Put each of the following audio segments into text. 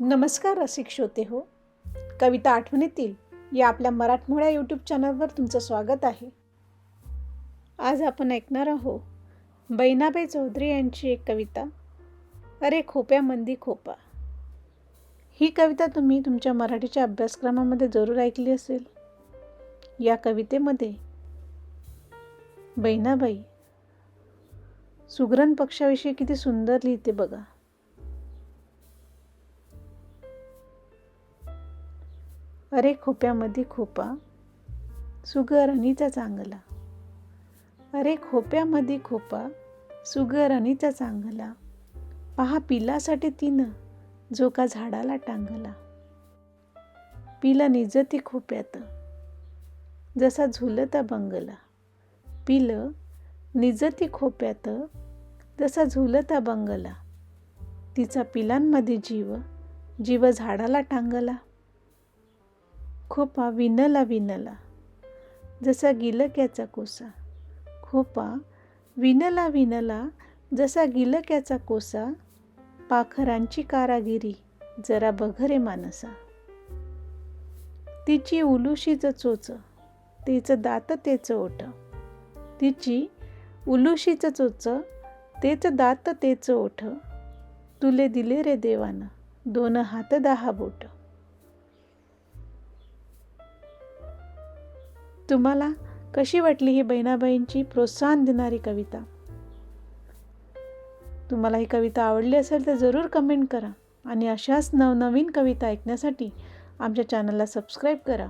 नमस्कार रसिक श्रोते हो. कविता आठवणीतील या आपल्या मराठमोळ्या यूट्यूब चॅनलवर तुमचं स्वागत आहे. आज आपण ऐकणार आहोत बैनाबाई चौधरी यांची एक कविता अरे खोप्या मंदी खोपा. ही कविता तुम्ही तुमच्या मराठीच्या अभ्यासक्रमामध्ये जरूर ऐकली असेल. या कवितेमध्ये बैनाबाई सुग्रण पक्षाविषयी किती सुंदर लिहिते बघा. अरे खोप्यामध्ये खोपा. सुगर चांगला. अरे खोप्यामध्ये खोपा. सुगर चांगला. पहा पिलासाठी तिनं जो का झाडाला टांगला. पिला निजती खोप्यात. जसा झुलता बंगला. पिलं निजती खोप्यात. जसा झुलता बंगला. तिचा पिलांमध्ये जीव जीव झाडाला टांगला. खोपा विनला विनला. जसा गिलक्याचा कोसा. खोपा विनला विनला जसा गिलक्याचा कोसा पाखरांची कारागिरी जरा बघरे मानसा. तिची उलुशीचं चोच तिचं दात तेच ओठ. तिची उलुशीचं चोच तेच दात तेच ओठ. तुले दिले रे देवानं दोन हात दहा बोट. तुम्हाला कशी वाटली ही बहिणाबाईंची प्रोत्साहन देणारी कविता? तुम्हाला ही कविता आवडली असेल तर जरूर कमेंट करा आणि अशाच नवनवीन कविता ऐकण्यासाठी आमच्या चॅनलला सबस्क्राईब करा.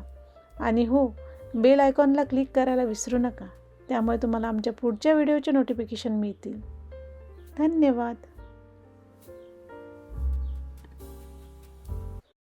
आणि हो बेल आयकॉनला क्लिक करायला विसरू नका. त्यामुळे तुम्हाला आमच्या पुढच्या व्हिडिओचे नोटिफिकेशन मिळतील. धन्यवाद.